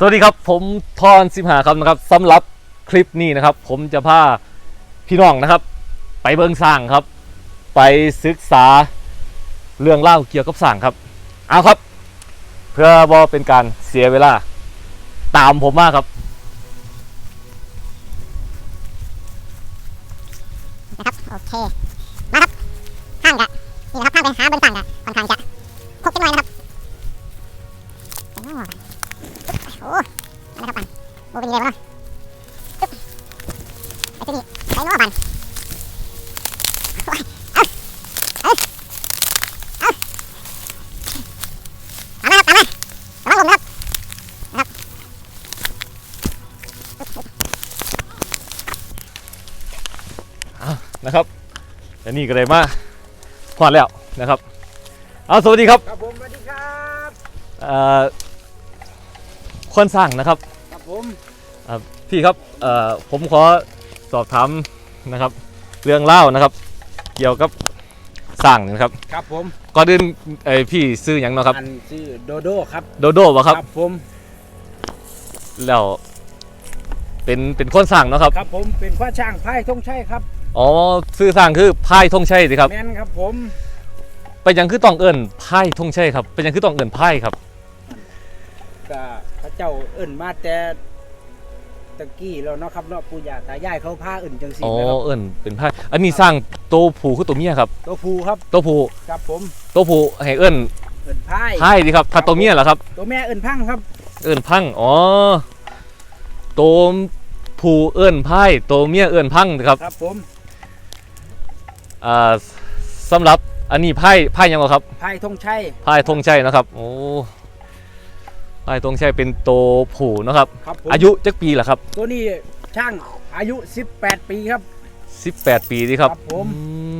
สวัสดีครับผมทอนสิมหาครับนะครับสำหรับคลิปนี้นะครับ ผมจะพาพี่น้องนะครับ ไปเบิงสร้างครับ ไปศึกษาเรื่องเล่าเกี่ยวกับสร้างครับเอาครับ เพื่อบอเป็นการเสียเวลา ตามผมมาครับนะครับโอเคมาครับข้างกะนี่นะครับข้างไปหาบนฝั่งกะค่อนข้างจะครบจังเลยนะครับ โอ้โหนะครับปันโบเป็นยังไงบ้างไปที่นี่ไปโน่ปันเอาเอาเอาตามมาครับตามมาตามมาผมนะครับนะครับและนี่ก็เลยมาพอดแล้วนะครับ เอาสวัสดีครับ ครับผมสวัสดีครับเอ่อคนสร้างนะครับครับผมพี่ครับเอ่อผมขอสอบถามนะครับ เรื่องเล่าวนะครับ เกี่ยวกับสร้างนะครับ ครับผมก่อนอื่นไอยพี่ซื้อหยังเนาะครับอันชื่อโดโดครับโดโดบ่ครับผมแล้วเป็นเป็นคนสร้างเนาะครับครับผมเป็นพ่อช่างไพ่ทงชัยครับอ๋อซื้อสร้างคือพายธงชัยสิครับแมนครับผมเป็นหยังคือต้องเอิ้นพายธงชัยครับเป็นหยังคือต้องเอิ้นพายครับก็พระ เจ้าเอิ่นมาแต่ตะกี้แล้วเนาะครับเนาะปู่ย่าตายายเขาพาเอิ่นจังสีอ๋อนะครับเอิ้นเป็นพายอันนี้สร้างตัวผู้คือตัวเมียครับ ตัวผู้ครับตัวผู้ครับผมตัวผู้ให้เอิ้นเอิ่นพายพายสิครับถ้าตัวเมียล่ะครับ ตัวแม่เอิ่นพังครับ เอิ้นพังอ๋อตัวผู้เอิ้นไพ่ตัวเมียเอิ้นพังนะครับครับผมอ่าสำหรับอันนี้ไพ่ไพ่ยังไงครับไพ่ทงชัยไพ่ธงชัยนะครับ โอ้ ไพ่ธงชัยเป็นตัวผู้นะครับ ครับผมอายุจักปีล่ะครับ ตัวนี้ช่างอายุ 18 ปีครับ 18 ปีดีครับครับผม อืม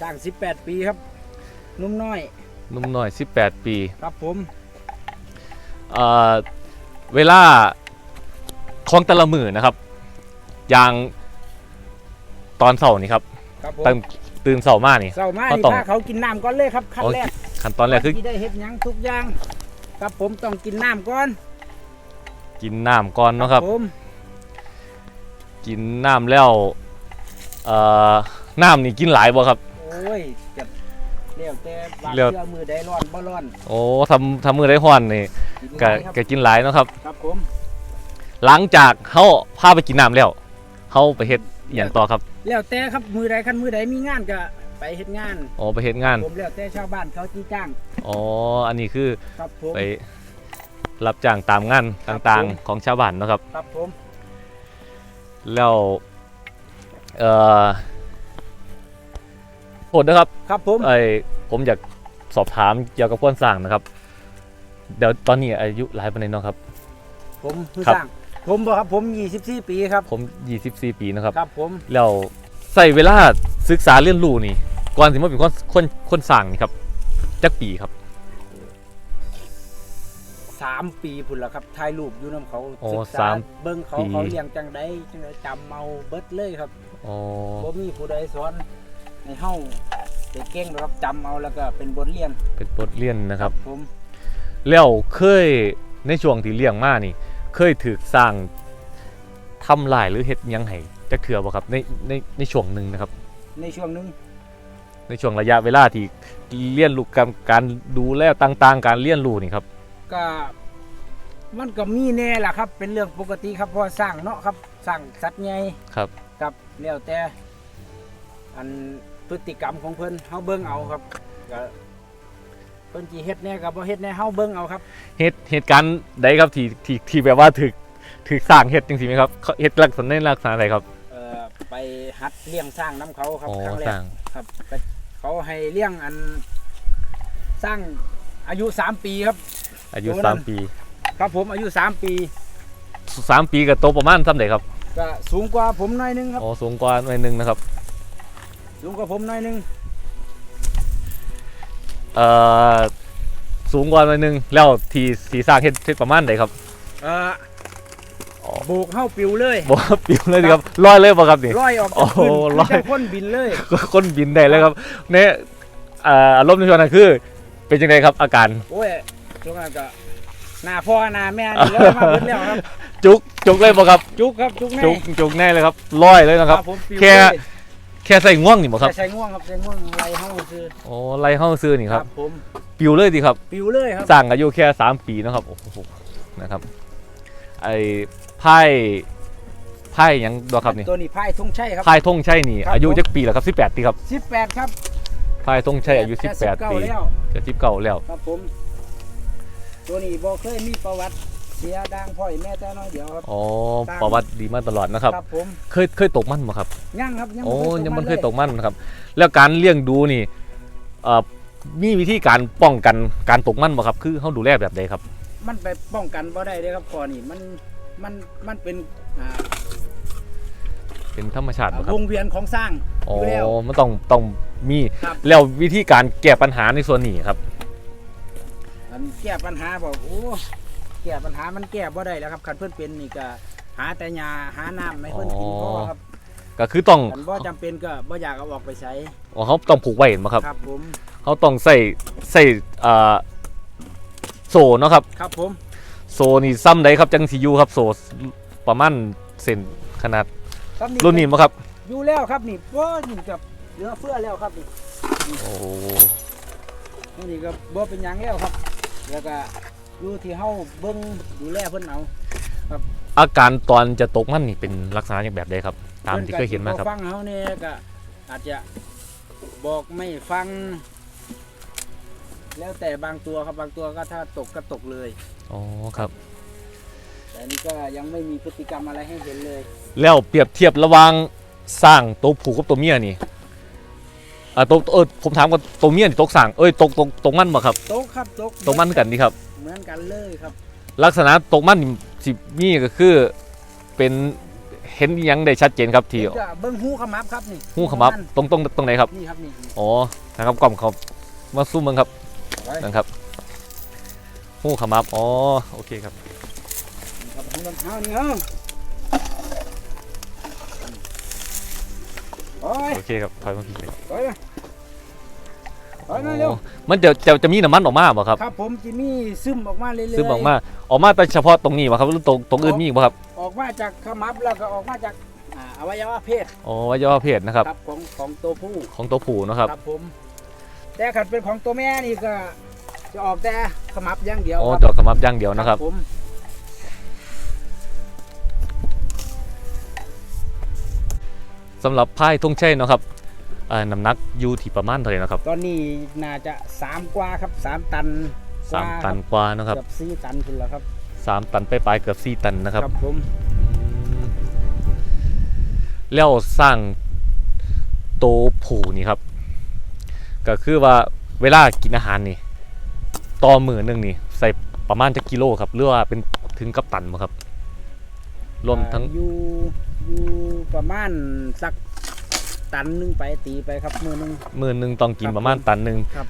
ช่าง 18 ปีครับนุ่มน้อยหนุ่มน้อย 18 ปีครับผมอ่าเวลาของแต่ละมือนะครับ อย่างตอนเสาร์นี่ครับครับผมตั้งตื่นเสาร์มานี่เศร้ามาเขานี่ต้องพาเขากินน้ำก่อนเลยครับขั้นโอ้แรก ขั้นตอนแรกคือที่ได้เฮ็ดหยังทุกอย่างครับผมต้องกินน้ำก่อนกินน้ำก่อนเนาะครับ ผมกินน้ำแล้วเอ่อน้ำนี่กินหลายบ่ครับ โอ้ยจะเลี้ยวแต่บางเลี้ยวเชื่อมือใดร้อนบ่ร้อนโอ้ทำทำมือได้ห้อนนี่กินก็หลายครับก็กินหลายเนาะครับ ครับผมหลังจากเฮาพาไปกินน้ำแล้วเฮาไปเฮ็ดอหย่างต่อครับ แล้วแต่ครับมือใดคันมือใดมีงานก็ ไปเฮ็ดงานอ๋อไปเฮ็ดงาน ผมแล้วแต่ชาวบ้านเขาที่จ้างอ๋อ อันนี้คือครับผม ไปรับจ้างตามงานครับต่างผม ๆของชาวบ้านเนาะครับ ครับผมแล้วเอ่อโทษนะครับครับผมไอ้ผมอยากสอบถามเกี่ยวกับคนสร้างนะครับ เดี๋ยวตอนนี้อายุหลายปานใดเนาะครับ ผมผู้ครับ สร้าง ผมบ่ครับผม24ปีครับผม 24 ปีนะครับ ครับผม แล้วใส่เวลาศึกษาเรียนรู้นี่ ก่อนสิมาเป็นคนคนคนสร้างนี่ครับจักปีครับ3ปีพุ่นละครับถ่ายรูปอยู่นํเขาโอ้ศึกษาสามเบิ่งเขาปี เขาเลี้ยงจังไดจังไดจำเมาเบิดเลยครับอ๋อบ่มีผู้ใดสอนให้เฮาได้เก่งหรอกครับจำเอาแล้วก็เป็นบทเรียนเป็นบทเรียนนะครับ ผมแล้วเคยในช่วงที่เลี้ยงมานี่ เคยถูกสร้างทำลายหรือเฮ็ดหยังไงจักเถื่อบ่ครับในในในช่วงหนึ่งนะครับ ในช่วงหนึง ในช่วงระยะเวลาที่เรียนรู้การการดูแลต่างๆ การเรียนรู้นี่ครับ ก็มันก็มีแน่ล่ะครับ เป็นเรื่องปกติครับเพราะว่าสร้างเนาะครับสร้างสัตว์ใหญ่ครับ ครับแล้วแต่อันพฤติกรรมของเพิ่นเฮาเบิ่งเอาครับก็เพิ่นสิเฮ็ดแน่ก็บ่เฮ็ดแน่เฮาเบิ่งเอาครับเหตุเหตุการณ์ใดครับที่ที่ที่แบบว่าถึกถึกสร้างเฮ็ดจังซี่ไหมครับเขาเฮ็ดลักษณะในลักษณะใดครับเอ่อไปหัดเลี้ยงสร้างน้ำเขาครับอ๋อครั้งแรสกร้างครับก็ เขาให้เลี้ยงอันสร้างอายุ3ปีครับ อายุโอ้นั่น3ปีครับผมอายุ3ปี3ปีก็โตประมาณส่ำใดครับก็สูงกว่าผมหน่อยนึงครับ อ๋อสูงกว่าหน่อยหนึงนะครับสูงกว่าผมหน่อยนึงเอ่อสูงกว่าหน่อยหนึงแล้วที่ที่สร้างเฮ็ดเฮ็ดประมาณใดครับ เอ่ออ๋อ โบกเข้าปิวเลยบ่ว่าปิวเลยสิครับลอยเลยบ่ครับนี่ ลอยออกโอ้จากโหพื้นลอย คือจะพ่นบินเลยคนบินได้เลยครับเนี่ยเอ่ออารมณ์ในช่วงนั้นคือ เป็นจังไดครับอาการ โอ้ยช่วงนั้นก็หน้าพ่อหน้าแม่นี่เลยมาเบิดแล้วครับ จุกจุกเลยบ่ครับ จุกครับจุกแน่จุกจุกแน่เลยครับลอยเลยนะครับ ผมปิวแค่ เลยแค่ใส่ง่วงนี่บ่ครับใส่ง่วงครับใส่ง่วงไรเฮาคือโอ้ไล่เฮาซื้อนี่ครับผมปิวเลยดีครับ ปิวเลยครับสร้างอายุแค่ 3 ปีเนาะครับโอ้โหนะครับไอ้ ไพ่ไพ่หยังดอกครับนี่ตัวนี้พายธงชัยครับ ไพ่ธงชัยนี่ครับ อายุผมจักปีแล้วครับ18ปีครับ18ครับไพ่ธงชัยอายุแค่18ปี19แล้วจะ19แล้ว ครับผม ตัวนี้บ่เคยมีประวัติเสียดังพ่อยแม่แต่น้อยเดียวครับ อ๋อตาม ประวัติดีมาตลอดนะครับ ครับผมเคยเคยตกมันบ่ครับยังครับยังโอ้บ่ยังมันเคยาตกมันนะครับ แล้วการเลี้ยงดูนี่เอ่อมีวิธีการป้องกันการตกมันบ่ครับ คือเฮาดูแลแบบใดครับ มันไปป้องกันบ่ได้เด้ครับก่อนนี่มัน มันมันเป็นอ่าเป็นธรรมชาติบ่ครับวงเวียนของสร้างอ๋ออยู่แล้ว มันต้องต้องมีครับ แล้ววิธีการแก้ปัญหาในส่วนนี้ครับ อันแก้ปัญหาบอกโอ้แก้ปัญหามันแก้บ่ได้แล้วครับคันเพิ่นเป็นนี่ก็หาแต่ยาหาน้ำให้เพิ่นกินอ๋อพอครับก็คือต้องคันบ่จำเป็นก็บ่อยากเอาออกไปใช้อ๋อเขาต้องผูกไว้เห็นไหมครับ ครับผมเขาต้องใส่ใส่เอ่อโซเนาะครับ ครับผม โซนี่ซ้ำใดครับจังสิอยู่ครับโซประมาณเซนขนาดครับรุ่นนี้มั้ครับอยู่แล้วครับนี่บ่นี่กับเหลือเฟือแล้วครับนี่โอ้นี่ก็บ่เป็นหยังแล้วครับ แล้วก็อยู่ที่เฮาเบิ่งดูแลเพิ่นเอาอาการตอนจะตกมันนี่เป็นลักษณะอย่างแบบใดครับ ตามที่เคยเห็นมาครับ พิ่ก็สิฟังเฮาเนี่ยก็อาจจะบอกไม่ฟัง แล้วแต่บางตัวครับบางตัวก็ถ้าตกก็ตกเลย อ๋อครับ แต่อันนี่ก็ยังไม่มีพฤติกรรมอะไรให้เห็นเลย แล้วเปรียบเทียบระหว่างสร้างตัวผูกกับตัวเมียนี่อ่าตัวเออผมถามว่าตัวเมียนี่ตกสร้างเอ้ยตกตกตกมันบ่ครับตกครับตกตกมันกันดีครับ เหมือนกันเลยครับ ลักษณะตกมันนี่สิมีก็คือเป็นเห็นอิหยังได้ชัดเจนครับที่เดี๋ยวจะเบิ้งหูขมับครับนี่หูขมับตรงตรงตรงไหนครับ นี่ครับนี่อ๋อนะครับกล่อมเขามาซูมมึงครับไว้ นะครับหูขมับอ๋อโอเคครับนี่ครับหูลำเท้านี่เฮ้ยโอ้ยโอเคครับถอยมาพี่เลยโอ้ยโอ้ยมาเร็วอ๋อมันจะจะจะมีน้ำมันออกมาบ่ครับครับผมจิมี่ซึมออกมาเรื่อยๆซึ่งออกมาออกมาแต่เฉพาะตรงนี้บ่ครับหรือตรงตรงอื่นมีอีกบ่ครับ ออกมาจากขมับแล้วก็ออกมาจากอ่าอวัยวะเพศอ๋อวัยวะเพศนะครับครับของของตัวผู้ของตัวผู้เนาะครับครับผม แต่ขัดเป็นของตัวแม่นี่ก็ จะออกแต่ขมับอย่างเดียวอ๋อครับจอกขมับอย่างเดียวนะครับ ผมสำหรับพายทุ่งแช่เนาะครับเอ่อน้ำหนักอยู่ที่ประมาณเท่าไหร่นะครับ ตอนนี้น่าจะสามกว่าครับสามตันสามกว่ตันกว่าเนาะครับ เกือบสี่ตันคุณแล้วครับสามตันไปปลายๆเกือบสี่ตันนะครับ ผมแล้วสร้างโตวผูนี่ครับ ก็คือว่าเวลากินอาหารนี่ต่อมือหนึ่งนี่ใส่ประมาณจะกิโลครับหรือว่าเป็นถึงกับตันบ่ครับ รวมทั้งอ่าอยู่อยู่ประมาณสักตันหนึงไปตีไปครับมือหนึง มือหนึ่งต้องกินครับประมาณตันหนึ่งครับ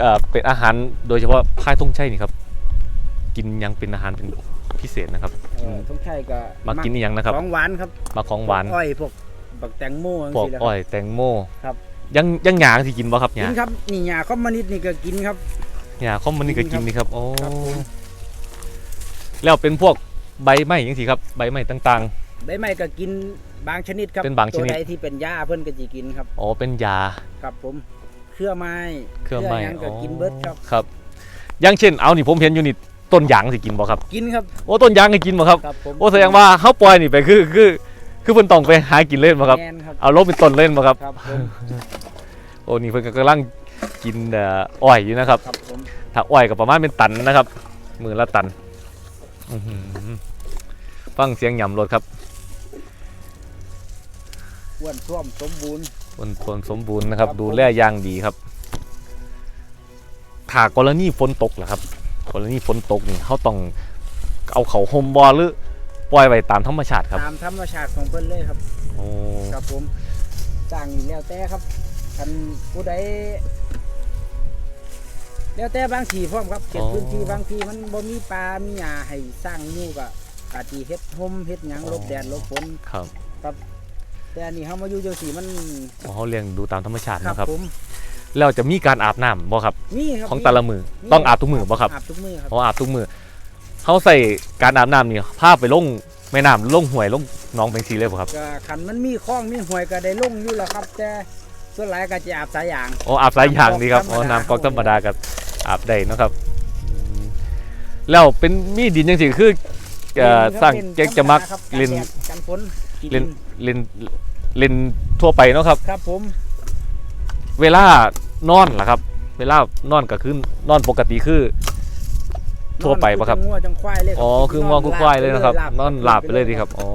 เอ่อเป็นอาหารโดยเฉพาะพายทุ่งใช่นี่ครับ กินหยังเป็นอาหารเป็นพิเศษนะครับ เอ่อต้องใช่ก็มากินอหยังนะครับ ของหวานครับมาของหวานอ้อยพวกบักแตงโมจังพวกซี่แหละคอ้รับอยแตงโมครับ ยังยังหยางที่กินบ่ครับหกิยานครับนี่หญ้าคอมมานิดนี่ก็กินครับ หยาข้อมมันนี่ก็กินนี่ครับโอ้ครับผม แล้วเป็นพวกใบไม้ยังสิครับใบไม้ต่างได้ไหมก็กินบางชนิดครับเป็นบางชนิด ตัวใดที่เป็นหญ้าเพิ่นก็จะกินครับๆอ๋อเป็นยาครับผมเครือไม้เครื่องไม้หยังก็อ๋อกินเบิดครับ ครับอย่างเช่นเอานี่ผมเห็นอยู่นี่ต้นยางสิกินบ่ครับกินครับโอ้ต้นยางให้กินบ่ครับ ครับผมโอ้แสดงว่าเฮาปล่อยนี่ไปคือคือ คือเพิ่นต้องไปหากินเล่นบ่ครับ แมนครับเอาลบเป็นต้นเล่นบ่ครับ ครับผมโอ้นี่เพิ่นก็กำลังกินเอ่ออ้อยอยู่นะครับ ครับผมถ้าอ้อยก็ประมาณเป็นตันนะครับ มือละตันอื้อหือฟังเสียงหย่ำรถครับอ้วนท่วมสมบูรณ์ บนคนสมบูรณ์นะครับ ครับ ดูแลอย่างดีครับถ้ากรณีฝนตกเหรอครับ กรณีฝนตกนี่เขาต้องเอาเขาห่มบอหรือ ปล่อยไว้ตามธรรมชาติครับตามธรรมชาติของเพิ่นเลยครับโอ้ครับผมจ้างนี่แล้วแต่ครับคันผู้ใดแล้วแต่บางทีพร้อมครับเขตพื้นที่บางทีมันบ่มีปลามีหญ้าให้สร้างอยู่ก็อาจสิเฮ็ดห่มเฮ็ดหยังหลบแดดหลบฝนครับแต่อันนี้เฮามาอยู่จังซี่มันอ๋อเขาเลี้ยงดูตามธรรมชาติครับนะครับผมแล้วจะมีการอาบน้ำบ่ครับมีครับของมีแต่ละมือต้องอาบทุกมือบ่ครับอาบทุกมือครับเพราะอาบทุกมือ เขาใส่การอาบน้ำนี่พาไปลงแม่น้ำลงห้วยลงหน้องเป็นสีเลยบ่ครับก็คันมันมีคลองมีห้วยก็ได้ลงอยู่แล้วครับ แต่ส่วนหลายก็จะอาบสายยางอ๋ออาบสายยางดีครับอ๋อน้ำก๊อกธรรมดาน้ำก๊อกธรรมดากับอาบได้เนาะครับอืมแล้วเป็นมีดินจังซี่คือเอ่อสร้างเจ๊กจะมักครับเล่นกันฝนเล่นเล่นเล่นทั่วไปเนาะครับ ครับผมเวลานอนล่ะครับ เวลานอนก็คือนอนปกติคือ ทั่วไปปะครับ นอนอจังงัวจังควายเลยรับอ๋อคือง่วงคือควายเลยนะครับหบนอนหลับไปเลยดีครับอ๋อ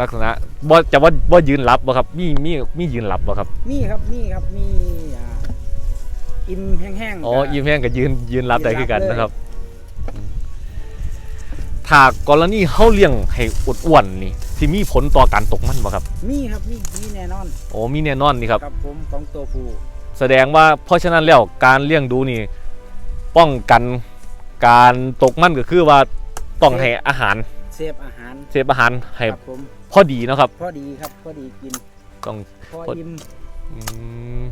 ลักษณะบ่จะว่าบ่ยืนหลับบ่ครับ มีมีมียืนหลับบ่ครับมีครับมีครับมีอ่าอิ่มแห้งๆอ๋อก็ยิ้มแห้งกับยืนยืนหลับได้ยืนหลับคือกันเลย นะครับอืมถ้ากรณีเฮาเลี้ยงให้อ้วนๆนี่สิมีผลต่อการตกมันบ่ครับมีครับมีมีแน่นอนโอ้มีแน่นอนนี่ครับ ครับผมของตัวผู้แสดงว่าเพราะฉะนั้นแล้วการเลี้ยงดูนี่ ป้องกันการตกมันก็คือว่าต้องให้อาหารเสพอาหารเสพอาหารให้ครับผมพอดีเนาะครับ พอดีครับพอดีกินต้อง พอพออิ่มอืม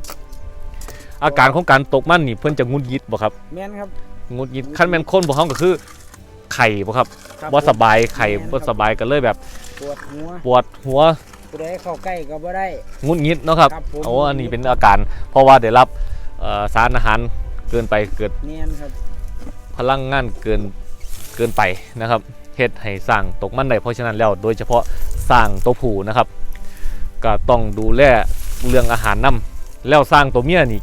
อาการของการตกมันนี่เพิ่นจะงุดหงิดบ่ครับแม่นครับงุดหงิดคันแม่นคนบ่เฮาก็คือไข่บ่ครับครับบ่สบายไข่แม่นบ่ครับสบายก็เลยแบบปวดหัวปวดหัวผู้ใดเข้าใกล้ก็บ่ได้ งุดหงิดเนาะครับ ครับผม โอ้อันนี้เป็นอาการ เพราะว่าได้รับเอ่อสารอาหาร เกินไปเกิดเนียนครับพลังงานเกินเกินไปนะครับเฮ็ดให้สร้างตกมันได้เพราะฉะนั้นแล้วโดยเฉพาะสร้างตัวผู้นะครับ ก็ต้องดูแลเรื่องอาหารนํแล้วสร้างตัวเมียนี่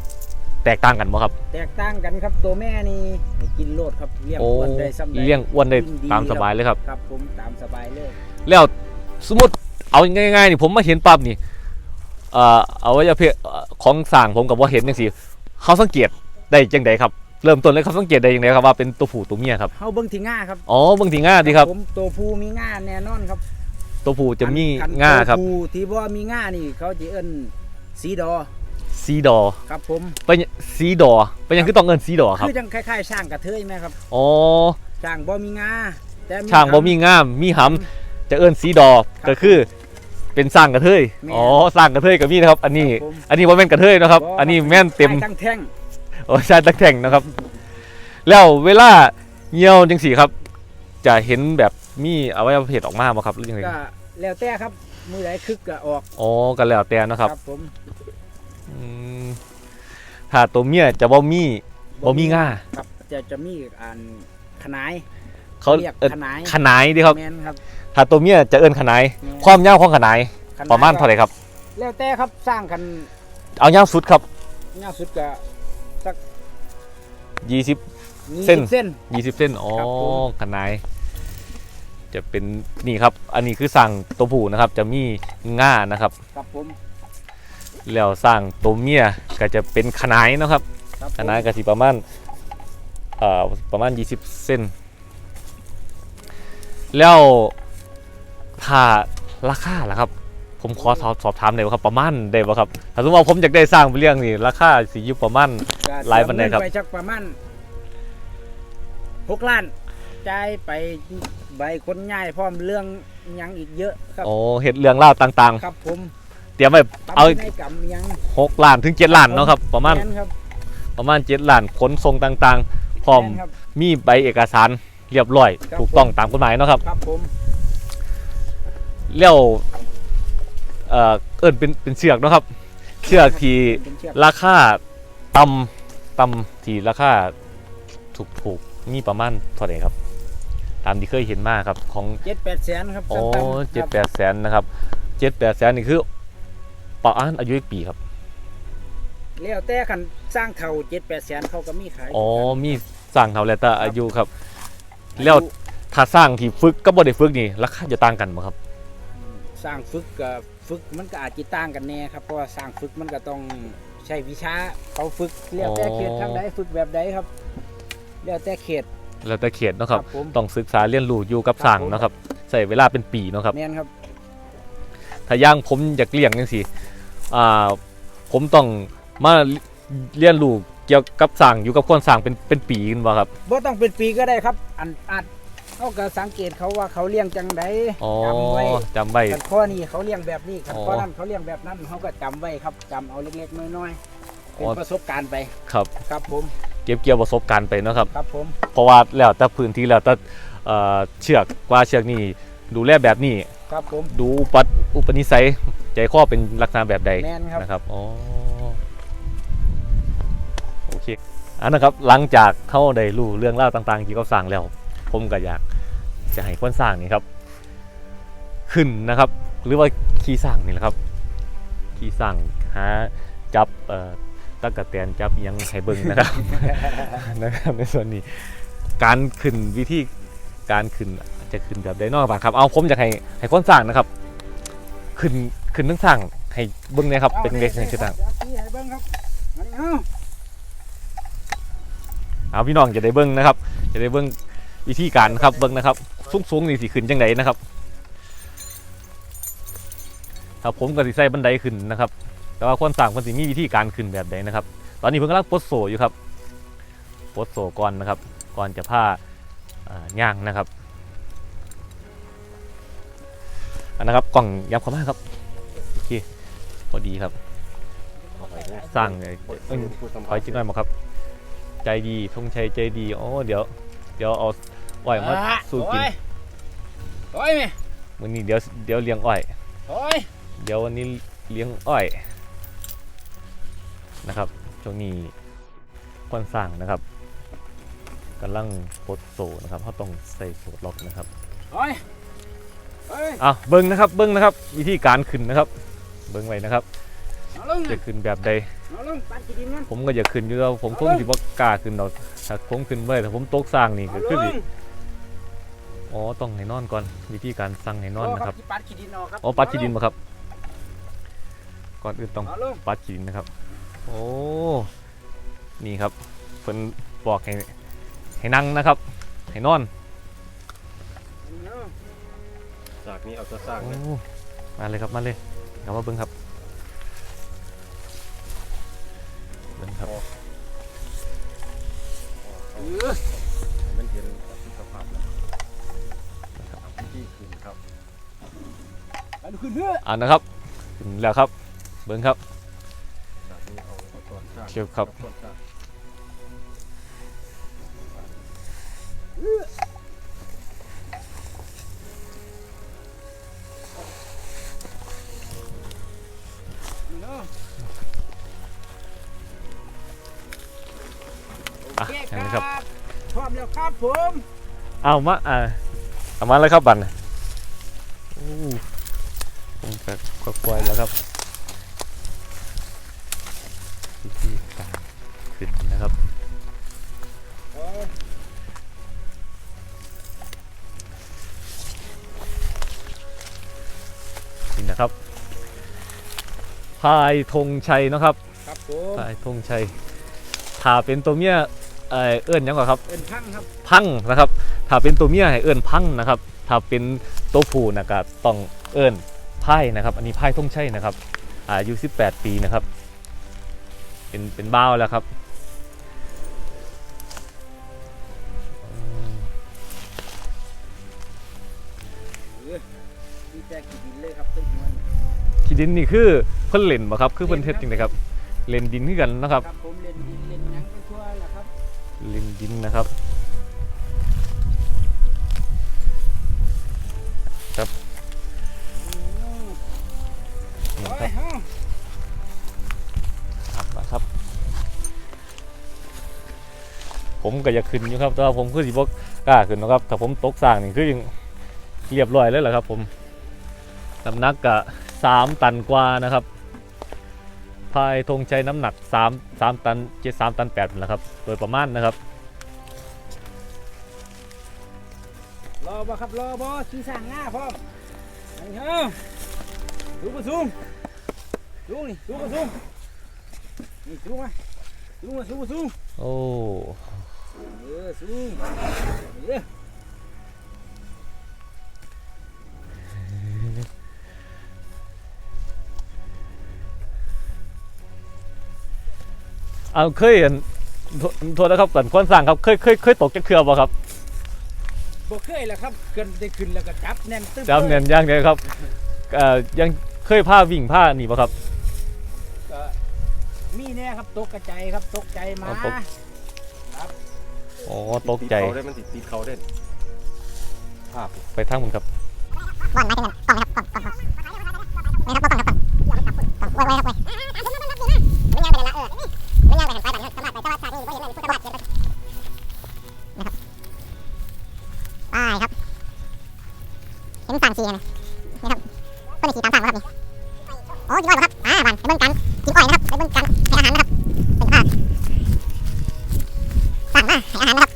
แตกต่างกันบ่ครับ แตกต่างกันครับตัวแม่นี่ให้กินโลดครับเลี้ยงโอ้อ้วนได้ซ้ำใดเลี้ยงอ้วนได้กินตามสบายเลยครับ ครับผมตามสบายเลย แล้วสมมติเอาง่ายๆนี่ผมมาเห็นปั๊บนี่เอ่อเอาไว้เพศเอ่อของสร้างผมกับว่าเห็นจังซี่เขาสังเกต ได้จังไดครับเริ่มต้นเลยเขาสังเกตได้จังไดครับว่าเป็นตัวผู้ตัวเมียครับเฮาเบิ่งที่ง่าครับอ๋อบางทีง่าดีครับ ผมตัวผู้มีง่าแน่นอนครับ ตัวผู้จะมีคันง่าครับ ตัวผู้ที่บ่มีง่านี่ เขาจะเอิ้นสีดอสีดอครับผมเป็นสีดอเป็นหยังคือต้องเอิ้นสีดอครับคือจังคล้ายๆช่างกระเทยไหมครับอ๋อช่างบ่มีง่าแต่ช่างบ่มีง่ามมีหำจะเอิ้นสีดอครับก็คือเป็นสร้างกระเทยแม่นอ๋อสร้างกระเทยก็มีนะครับ อันนี้ครับผมอันนี้ว่าแม่นกระเทยนะครับบ่อันนี้แม่นเต็มชายทั้งแท่ง โอ้ใช่ตักแข่งนะครับ แล้วเวลาเหี่ยวจังสีครับ จะเห็นแบบมีอวัยวะเพศออกมาบ่ครับหรือยังไงก็แล้วแต่ครับมือไหนคึกก็ออกอ๋อก็แล้วแต่เนาะครับ ผมอืมถ้าตัวเมียจะบ่มีบ่มีง่าครับจะจะมีอันขนายเขาเรียกเอิ้นขนายขนายเดีครับแมนครับ ถ้าตัวเมียจะเอิ้นขนายแม่นความยาวของขนายขนยประมาณเท่าไหร่ครับ แล้วแต่ครับสร้างกัน เอายาวสุดครับยาวสุดก็ 20ยี่เส้นสิบ เส้น20เส้น อ๋อ ครับผม ขนาย จะเป็นนี่ครับ อันนี้คือสั่งตัวผู้นะครับ จะมีง่านะครับ ครับผมแล้วสร้างตัวเมียก็จะเป็นขนายเนาะครับ ครับผมขนาดก็สิประมาณเอ่อประมาณ 20เส้นแล้วถ้าราคาล่ะครับ ผมขอสอบสอบถามได้บ่ครับประมาณได้บ่ครับถ้าสมมติว่าผมอยากได้สร้างเป็นเรื่องนี่ราคาสิอยู่ประมาณก็หลายปานใดครับเงิไปจักประมาณหกล้านจ่ายไปใบคนง่ายพร้อมเรื่องหยังอีกเยอะครับ โอ้เฮ็ดเรื่องเล่าวต่างครับผมๆ เตรียมไว้ตามเอาพินัยกรรมหยัง6ล้านถึง7ล้านเนาะครับประมาณแนครับประมาณ7ล้านขนส่งต่างๆ พร้อมแนครับ มีใบเอกสารเรียบร้อย ครับ ถูกต้องตามกฎหมายเนาะครับ ครับผม แล้ว เอ่อเอิ้นเป็นเป็นเชือกเนาะครับ เชือกที่เป็นเชือกราคาต่ำต่ำที่ราคาถูกถูกๆมีประมาณเท่าไหร่ครับ ตามที่เคยเห็นมาครับของเจ็ดแปดแสนครับโอ้ขั้นต่ำเจ็ดครับแปดแสนนะครับเจ็ดแปดแสนนี่คือประมาณอายุอีกปีครับ แล้วแต่คันสร้างเท่าเจ็ดแปดแสนเขาก็มีขายอ๋อ มีสั่งเท่าแล้วแต่อายุครับ แล้ว ถ้าสร้างที่ฝึกก็บ่ได้ฝึกนี่ราคาจะต่างกันบ่ครับ สร้างฝึกกับ ฝึกมันก็อาจจะต่างกันแน่ครับเพราะว่าสร้างฝึกมันก็ต้องใช้วิชาเขาฝึกแล้วแต่อ๋อเขตทางใดฝึกแบบใดครับแล้วแต่เขตแล้วแต่เขตเนาะครับผมต้องศึกษาเรียนรู้อยู่กับครับสั่งผมเนาะครับใส่เวลาเป็นปีเนาะครับแม่นครับ ถ้าย่างผมอยากเลี้ยงจังซี่อ่าผมต้องมาเรียนรู้เกี่ยวกับสร้างอยู่กับคนสร้างเป็นเป็นปีกันบ่ครับบ่ต้องเป็นปีก็ได้ครับอันอาจ เขาก็สังเกตเขาว่าเขาเลี้ยงจังไดอ๋อจำไว้จำไว้ ขันข้อนี้เขาเลี้ยงแบบนี้ขันอ๋อข้อนั้นเขาเลี้ยงแบบนั้นเขาก็จำไว้ครับจำเอาเล็กๆน้อยๆเป็นอ๋อ ประสบการณ์ไปครับ ครับผมเก็บเกี่ยวประสบการณ์ไปเนาะครับ ครับผมเพราะว่าแล้วแต่พื้นที่แล้วแต่เอ่อเชือกกว่าเชือกนี่ดูแลแบบนี้ ครับผม ดูอุปัตอุปนิสัยใจข้อเป็นลักษณะแบบใดแน่นครับ นะครับอ๋อโอเคอันนะครับหลังจากเข้าได้รู้เรื่องเล่าวต่างๆเกี่ยวกับสร้างแล้ว ผมก็อยากจะให้คนสร้างนี่ครับ ขึ้นนะครับ หรือว่าขี่สร้างนี่แหละครับขี่สร้างหาจับเอ่อตะกะแตนจับอิหยังให้เบิ่งนะครับนะครับในส่วนนี้ การขึ้นวิธีการขึ้นจะขึ้นแบบไดโนบ้างครับเอาผมอยากให้ให้คนสร้างนะครับ ขึ้นขึ้นทั้งสร้างให้เบิ้งเนี่ยครับ เป็นเล็กในคือต่างเอาที่ให้เบิ่งครับอันนี้เอาเอาพี่น้องจะได้เบิ้งนะครับ จะได้เบิ้ง วิธีการนะครับเบิ้งนะครับสูงสูงๆนี่สิขึ้นจังไดนะครับครับผมก็สิใส่บันไดขึ้นนะครับ แต่ว่าคนสร้างคนสิมีวิธีการขึ้นแบบใดนะครับ ตอนนี้เพิ่งกำลังปดโซอยู่ครับปดโซก่อนนะครับ ก่อนจะผ้าย่างนะครับอันนะครับกล่องยับเข้ามาครับโอเคพอดีครับสร้างเลยเอ้ยถอยจิกหน่อยมาครับ ใจดีธงชัยใจดีอ๋อเดี๋ยว เดี๋ยวเอาอ้อยมาสู้กินโอ้ยโอ้ยแม่วันนี้เดี๋ยวเดี๋ยวเลี้ยงอ้อยโอ้ยเดี๋ยววันนี้เลี้ยงอ้อยนะครับช่วงนี้ควันสร้างนะครับกำลังปลดโซ่นะครับเขาต้องใส่โซ่ล็อกนะครับโอ้ยโอ้ยอะเบิ้งนะครับเบิ้งนะครับ วิธีการขึ้นนะครับ เบิ้งไว้นะครับเอาลงจะขึ้นแบบใด เอาลงปัดขี้ดินมันผมก็อยากขึ้นอยู่แล้วผมคงสิบ่กล้าขึ้นดอกถ้าผมขึ้นไม่ได้ถ้าผมตกสร้างนี่เอาก็ลคืองสิอ๋อต้องให้นอนก่อนวิธีการสั่งให้นอนนะครับที่ปัดขี้ดินออกครับอ๋อปัดขี้ดินมาครับ ก่อนอื่นต้องเอาลงปัดขี้ดินนะครับ โอ้นี่ครับเพิ่นบอกให้ให้นั่งนะครับ ให้นอนเอาจากนี้เอาตัวสร้างโอ้นะมาเลยครับมาเลยกลับมาเบิ้งครับ เบิ้งครับเออให้มันเห็นสภาพแล้วที่ขึ้นครับไปดูขึ้นเนื้ออ่านะครับถึงแล้วครับ เบิ้งครับจากนี้เอาตัวสร้างเชียวครับ เอามาอ่าเอามาแล้วครับบันโอ้ผมจะค่อยๆแล้วครับวิธีการขึ้นนะครับโอ้ยนี่นะครับพายธงชัยนะครับครับผมพายธงชัยถ้าเป็นตัวเมีย เอ่อเอื้อนหยังก่อนครับเป็นพังครับพังนะครับ ถ้าเป็นตัวเมียให้เอื้อนพังนะครับ ถ้าเป็นตัวผู้นะครับต้องเอื้อนพายนะครับ อันนี้พายธงชัยนะครับ อายุ 18 ปีนะครับ เป็นเป็นบ้าวแล้วครับอืมมีแต่ขี้ดินเลยครับตึ้งมันที่ดินนี่คือเพิ่นเล่นบ่ครับ คือเพิ่นเฮ็ดจังไดครับ เล่นดินคือกันนะครับ ครับผมเล่นดิน เล่นดินนะครับอืมนี่ครับเฮาครับนะครับ ผมก็อยากขึ้นอยู่ครับ แต่ว่าผมคือสิบ่กล้าขึ้นหรอกครับถ้าผมตกสร้างนี่คือยังเรียบร้อยเลยแหละครับ ผมน้ำหนักก็สามตันกว่านะครับ พายธงชัยน้ำหนักสามสามตันเจ็ดสามตันแปดนั่นแหละครับ โดยประมาณนะครับ รอบ่ครับรอบ่ชี้สร้างหน้าพร้อมอันนี้เฮาดูกระซุ่มดูนี่ดูกระซุ่มนี่ดูมาดูมาดูกระซุ่มโอ้เออซุ่มเออ เอาเคยเห็นโทษโทษนะครับก่อนคนสั่งครับเคยเคยเคยตกจากเครือบ่ครับบ่เคยแหละครับเกินได้ขึ้นแล้วก็จับแน่นตึ๊บจำเนียนย่างเดียวครับเอ่อยังเคยผ้าวิ่งผ้านี่บ่ครับ ก็มีแน่ครับตกกระจายครับตกใจมาอ๋อตกอ๋อตกใจติดเขาได้มันติดติดเขาได้ภาพไปทางผมครับ ว่านมาถึงกันกล่องนะครับกล่องกล่องกล่องนะครับบกล่องกล่องไว้ไว้ครับไว้ไม่ย่างไปเลยละเออไม่ย่างไปหันไปแบบนี้สมัครไปเจ้าว่าชาตินี้ก็เห็นเลยพุทธบาเขียนนะครับไปครับเห็นสั่งชีนะนะครับต้นสีตามสั่งครับนี่โอ้ยกินอ้อยครับอ่าบันไปเบิ่งกันกินอ้อยนะครับไปเบิ่งกันให้อาหารนะครับเป็นภาพสั่งมาให้อาหารนะครับ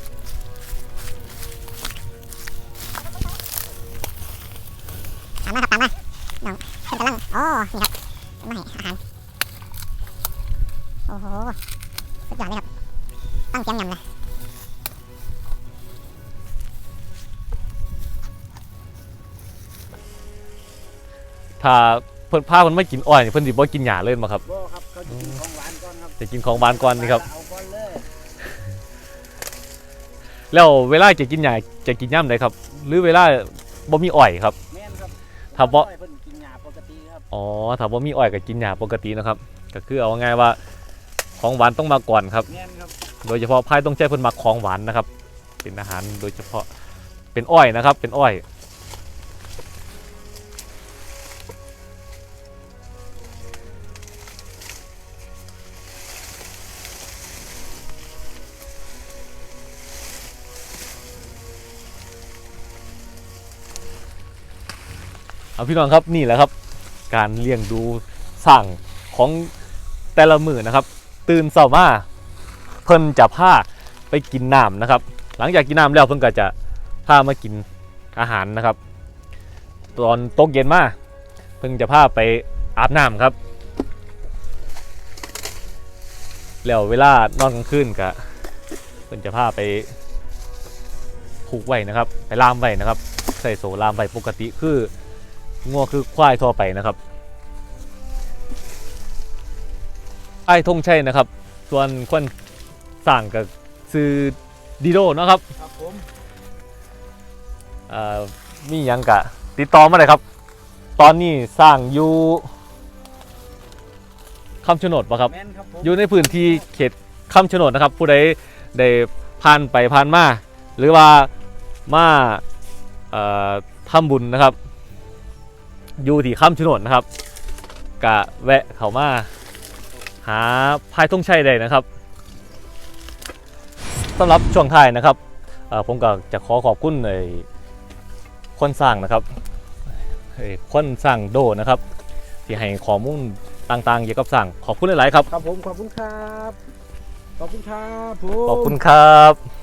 ตามมาครับตามมาน้องเพิ่นกำลังอ๋อนี่ครับ ถ้าเพิ่นพาเพิ่นไม่กินอ้อยนี่เพิ่นสิบ่กินหญ้าเลยมาครับบ่ครับเขาจะกินของหวานก่อนครับจะกินของหวานก่อนนี่ครับ เอาก่อนเลยแล้วเวลาจะกินหญ้าจะกินย่ำใดครับ หรือเวลาบ่มีอ้อยครับ แม่นครับถ้าบ่ เพิ่นกินหญ้าปกติครับอ๋อถ้าบ่มีอ้อยก็กินหญ้าปกตินะครับ ก็คือเอาง่ายๆว่าของหวานต้องมาก่อนครับ แม่นครับโดยเฉพาะพายต้องใจเพิ่นมักของหวานนะครับ เป็นอาหารโดยเฉพาะเป็นอ้อยนะครับ เป็นอ้อย เอาพี่น้องครับนี่แหละครับ การเลี้ยงดูสั่งของแต่ละมือนะครับ ตื่นเช้ามาเพิ่นจะพาไปกินน้ำนะครับ หลังจากกินน้ำแล้วเพิ่นก็จะพามากินอาหารนะครับ ตอนตกเย็นมาเพิ่นจะพาไปอาบน้ำครับ แล้วเวลานอนกลางคืนก็เพิ่นจะพาไปผูกไว้นะครับ ไปล่ามไว้นะครับ ใส่โซ่ล่ามไว้ปกติคือ งัวคือควายทั่วไปนะครับไอ้ายธงชัยนะครับ ส่วนคนสั่งกับซื้อดีโดเนาะครับครับผมเอ่อมีหยังกะ ติดต่อมาเลยครับ ตอนนี้สร้างอยู่คำชะโนดปะครับแม่นครับผมอยู่ในพื้นที่เขตคำชะโนดนะครับ ผู้ใดได้ผ่านไปผ่านมา หรือว่ามาเอ่อทำบุญนะครับ อยู่ที่คำชะโนดนะครับกะแวะเข้ามา หาพายทงชัยได้นะครับสำหรับช่วงท้ายนะครับเอ่อผมก็จะขอขอบคุณในคนสร้างนะครับเอ่อคนสร้างโดนะครับ ที่ให้ข้อมูลต่างๆเกี่ยวกับสร้างขอบคุณหลายๆครับ ครับผมขอบคุณครับ ขอบคุณครับผมขอบคุณครับ